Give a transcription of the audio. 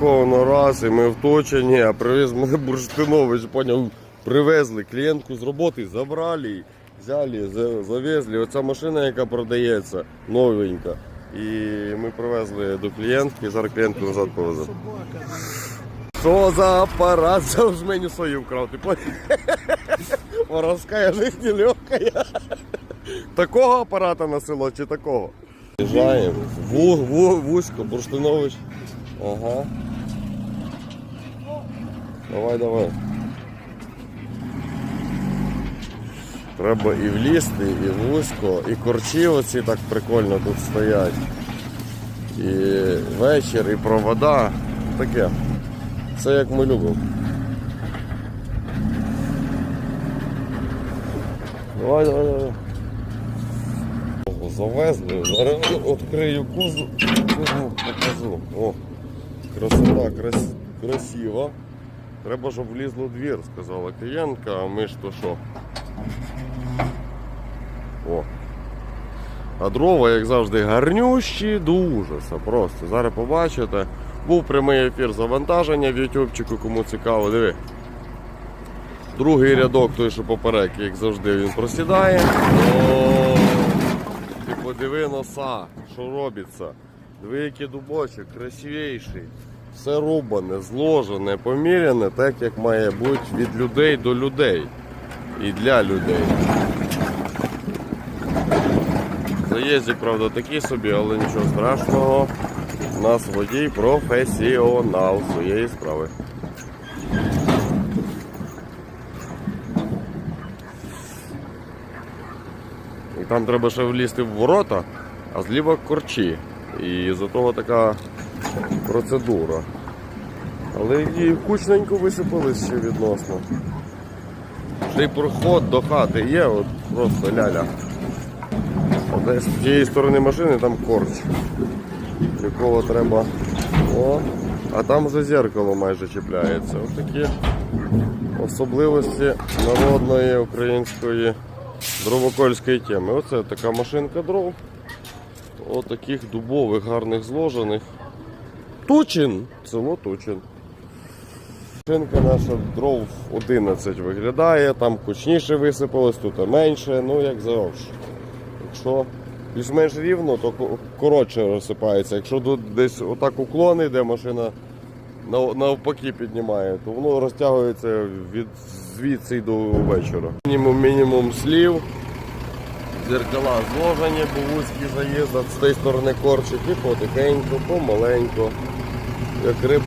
Ковно раз, і ми вточені, а привіз мене бурштинович, поняв, привезли клієнтку з роботи, забрали, взяли, завезли. Оця машина, яка продається, новенька. І ми привезли до клієнтки, зараз клієнтку назад повеземо. Що за апарат? Це ж мені свою вкрав, ти поняв? Воровська життя легка. Такого апарата на село чи такого? Вузько, бурштинович. Ага. Давай, давай. Треба і влізти, і вузько, і корчі оці так прикольно тут стоять. І вечір, і провода. Таке. Все як ми любимо. Давай, давай, давай. Завезли, зараз відкрию кузов, кузов покажу. О, красота, крас... красиво. Треба, щоб влізло двір, сказала клієнтка, а ми ж то що. О. А дрова, як завжди, гарнющі до ужаса. Просто. Зараз побачите. Був прямий ефір завантаження в ютубчику, кому цікаво, диви. Другий рядок, той, що поперек, як завжди, він просідає. О, ти подиви носа, що робиться. Диви, який дубочок, красивіший. Все рубане, зложене, поміряне, так як має бути від людей до людей. І для людей. Заїздик, правда, такий собі, але нічого страшного. У нас водій професіонал своєї справи. І там треба ще влізти в ворота, а зліва корчі. І за того така процедура. Але і кучненько висипались ще відносно. Ще проход до хати є, от просто ляля. Десь з тієї сторони машини там корч. Якого треба. О, а там вже зеркало майже чіпляється. Ось такі особливості народної української дровокольської теми. Оце така машинка дров. Отаких дубових, гарних зложених. Тучин! Село Тучин. Машинка наша дров 11 виглядає, там кучніше висипалось, тут менше, ну як завжди. Якщо більш-менш рівно, то коротше розсипається. Якщо тут десь отак уклон йде, машина навпаки піднімає, то воно розтягується від звідси до вечора. Мінімум мінімум слів. Зеркала зложені, бо вузький заїзд, з тієї сторони корчик і потихеньку, помаленьку. Як риб